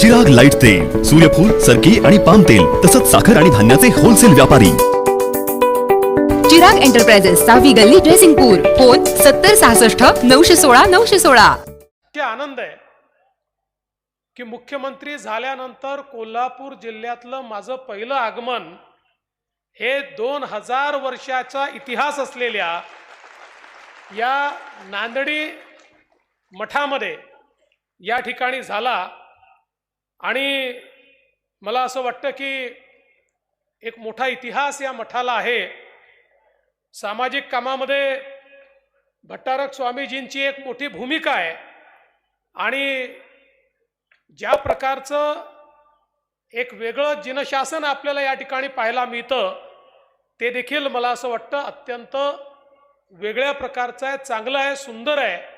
Chirag light तेल सूर्यफूल सरकी आणि पाम तेल तसंच साखर आणि धान्याचे होलसेल व्यापारी. चिराग एंटरप्राइजेस सहावी गल्ली ड्रेसिंगपूर फोन सत्तर सहासष्ट नऊशे सोळा नऊशे सोळा. आनंद आहे की मुख्यमंत्री झाल्यानंतर कोल्हापूर जिल्ह्यातलं माझं पहिलं आगमन हे दोन हजार वर्षाचा इतिहास असलेल्या या नांदडी मठामध्ये या ठिकाणी झाला. आणि मला असं वाटतं की एक मोठा इतिहास या मठाला आहे. सामाजिक कामामध्ये भट्टारक स्वामीजींची एक मोठी भूमिका आहे. आणि ज्या प्रकारचं एक वेगळं जिनशासन आपल्याला या ठिकाणी पाहायला मिळतं ते देखील मला असं वाटतं अत्यंत वेगळ्या प्रकारचं आहे चांगलं आहे सुंदर आहे.